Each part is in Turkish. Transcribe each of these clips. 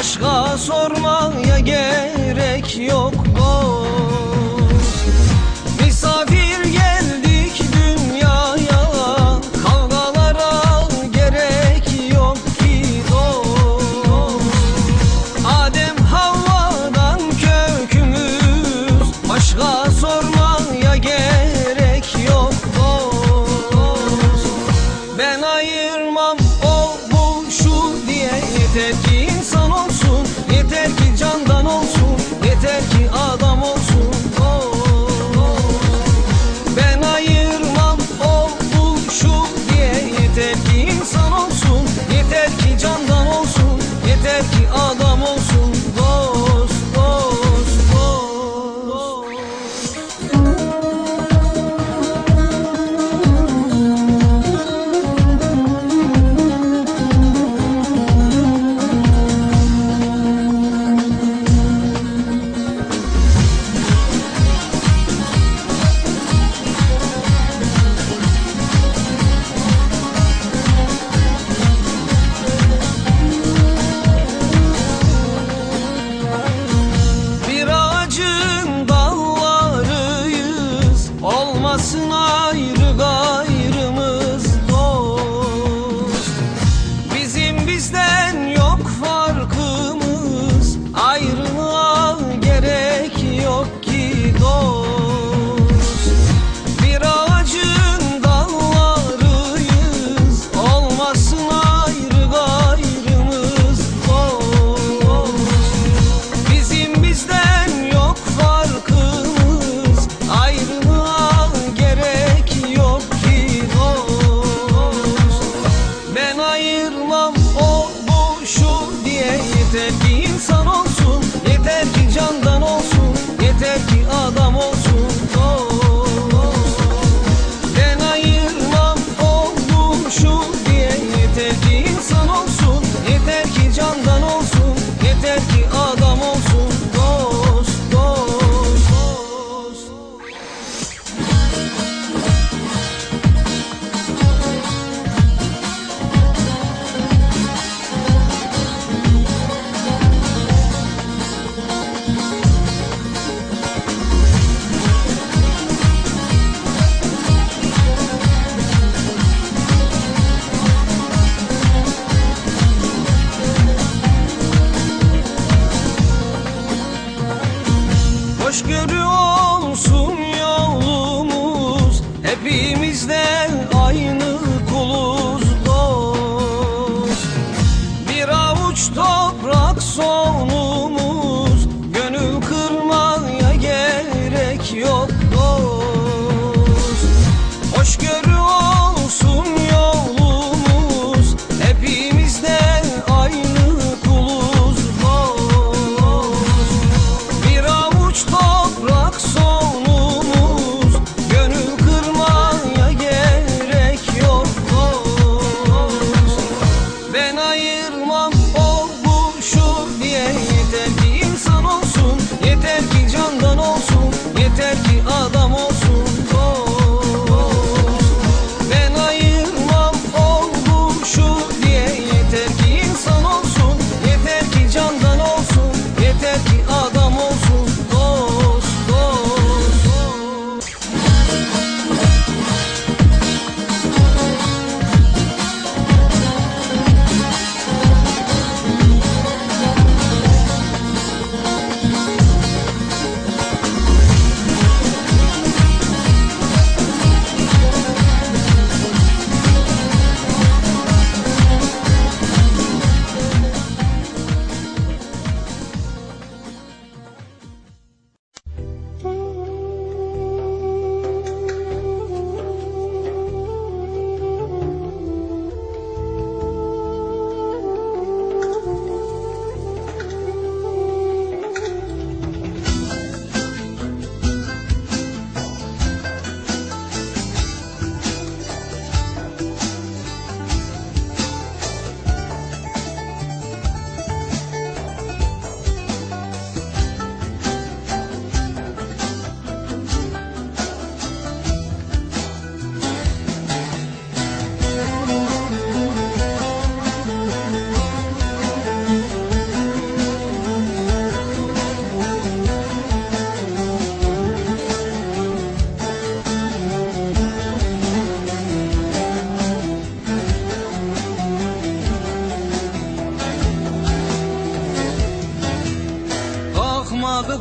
Aşka sormaya gerek yok dost. Misafir geldik dünyaya Kavgalara gerek yok ki dost. Adem Havva'dan kökümüz Başka sormaya gerek yok dost. Ben ayırmam o bu şu diye yeter ki insan seven aynı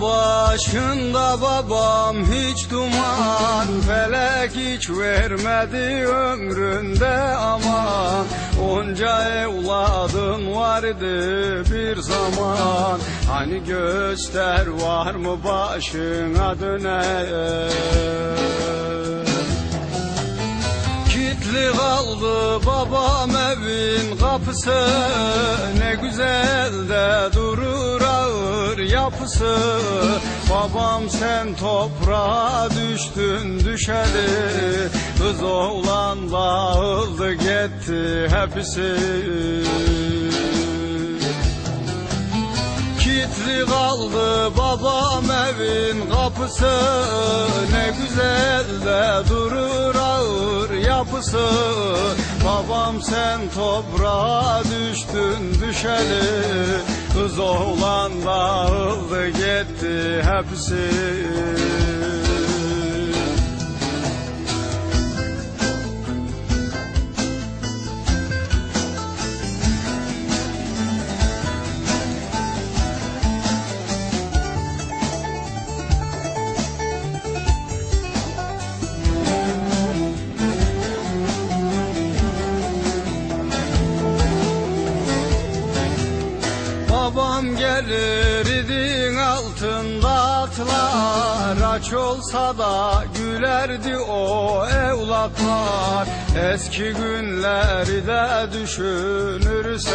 Başında babam hiç duman Felek hiç vermedi ömründe aman. Onca evladın vardı bir zaman Hani göster var mı başına döner? Kitli kaldı babam evin kapısı Ne güzel de durur ağır yapısı Babam sen toprağa düştün düşeli. Kız oğlan dağıldı gitti hepsi Kitli kaldı babam evin kapısı. Ne güzel de durur ağır yapısı. Babam sen toprağa düştün düşeli Kız oğlan dağıldı gitti hepsi Babam gelir idin altında atlar. Aç olsa da gülerdi o evlatlar. Eski günleri de düşünürsen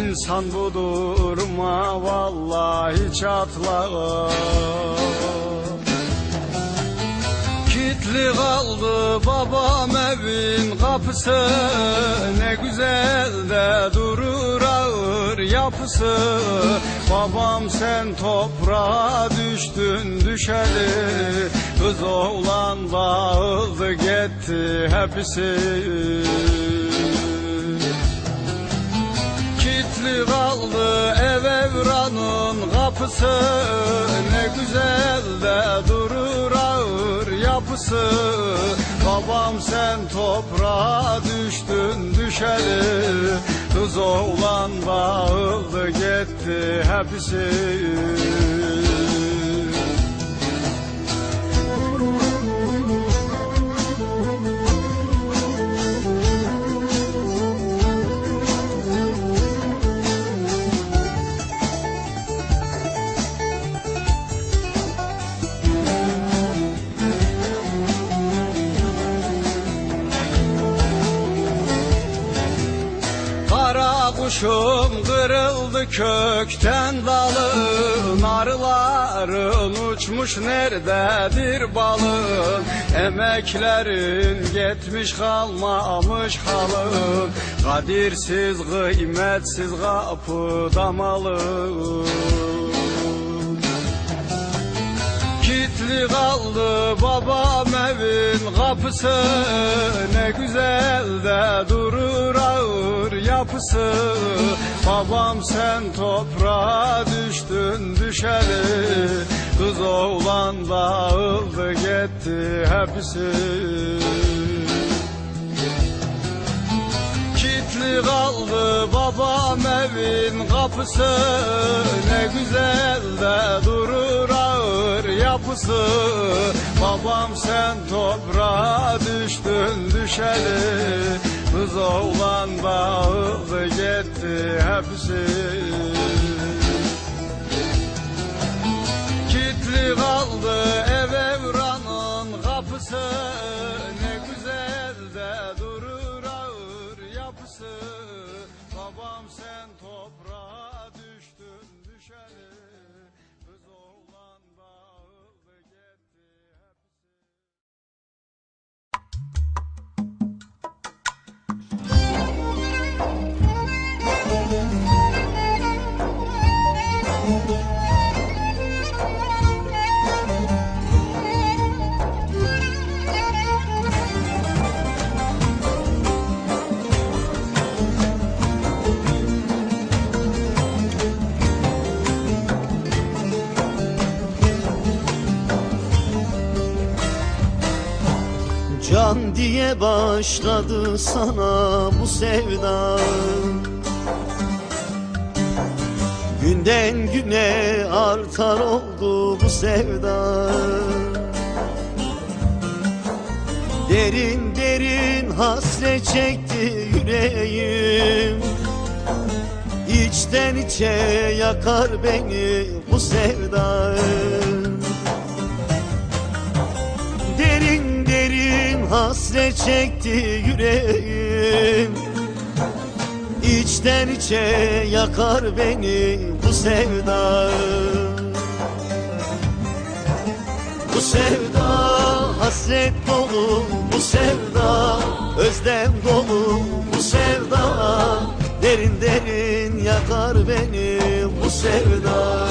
insan bu duruma vallahi çatlar. Kitli kaldı babam evin kapısı. Ne güzel de durur yapısı. Babam sen toprağa düştün düşeli. Kız oğlan dağıldı gitti hepsi. Kitli kaldı ev evranın kapısı. Ne güzel de durur ağır yapısı. Babam sen toprağa düştün düşeli Kız oğlan dağıldı gitti hepsi Kara kuşum kırıldı kökten dalın. Arıların uçmuş nerededir balın? Emeklerin gitmiş kalmamış halın Kadirsiz kıymetsiz kapıda malın. Kitli kaldı babam evin kapısı. Ne güzel de durur ağır yapısı Babam sen toprağa düştün düşeli. Kız oğlan dağıldı gitti hepsi. Kitli kaldı babam evin kapısı. Ne güzel de durur ağır yapısı. Babam sen toprağa düştün düşeli Kız oğlan dağıldı gitti hepsi. Kitli kaldı ev evranın kapısı. Ne güzel de durur ağır yapısı. Babam sen toprağa düştün düşeli Can diye başladı sana bu sevda. Günden güne artar oldu bu sevda. Derin derin hasret çekti yüreğim. İçten içe yakar beni bu sevda hasret çekti yüreğim. İçten içe yakar beni bu sevda Bu sevda hasret dolu Bu sevda özlem dolu Bu sevda derin derin yakar beni Bu sevda.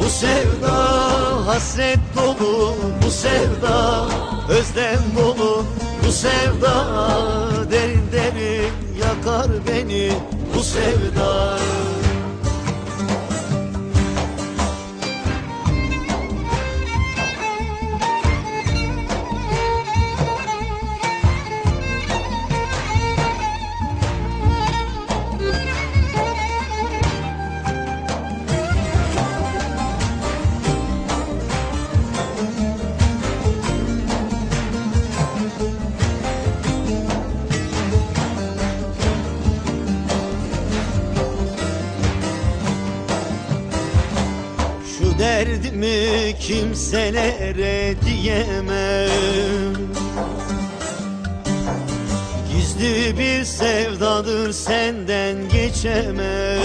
Bu sevda hasret dolu Bu sevda özlem dolu Bu sevda. Derin derin yakar beni Bu sevda kimselere diyemem. Gizli bir sevdadır senden geçemem.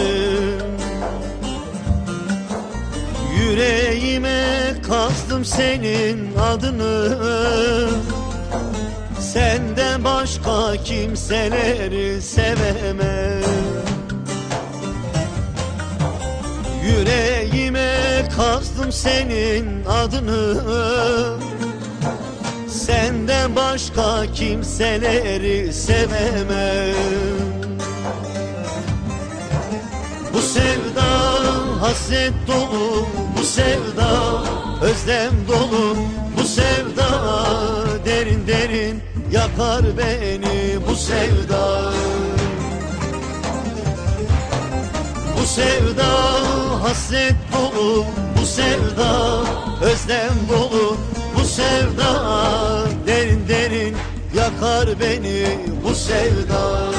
Yüreğime kazdım senin adını. Senden başka kimseleri sevemem. Yüreğime kazdım senin adını. Senden başka kimseleri sevemem. Bu sevda hasret dolu Bu sevda özlem dolu. Bu sevda derin derin yakar beni Bu sevda sevda hasret dolu Bu sevda özlem dolu Bu sevda derin derin yakar beni Bu sevda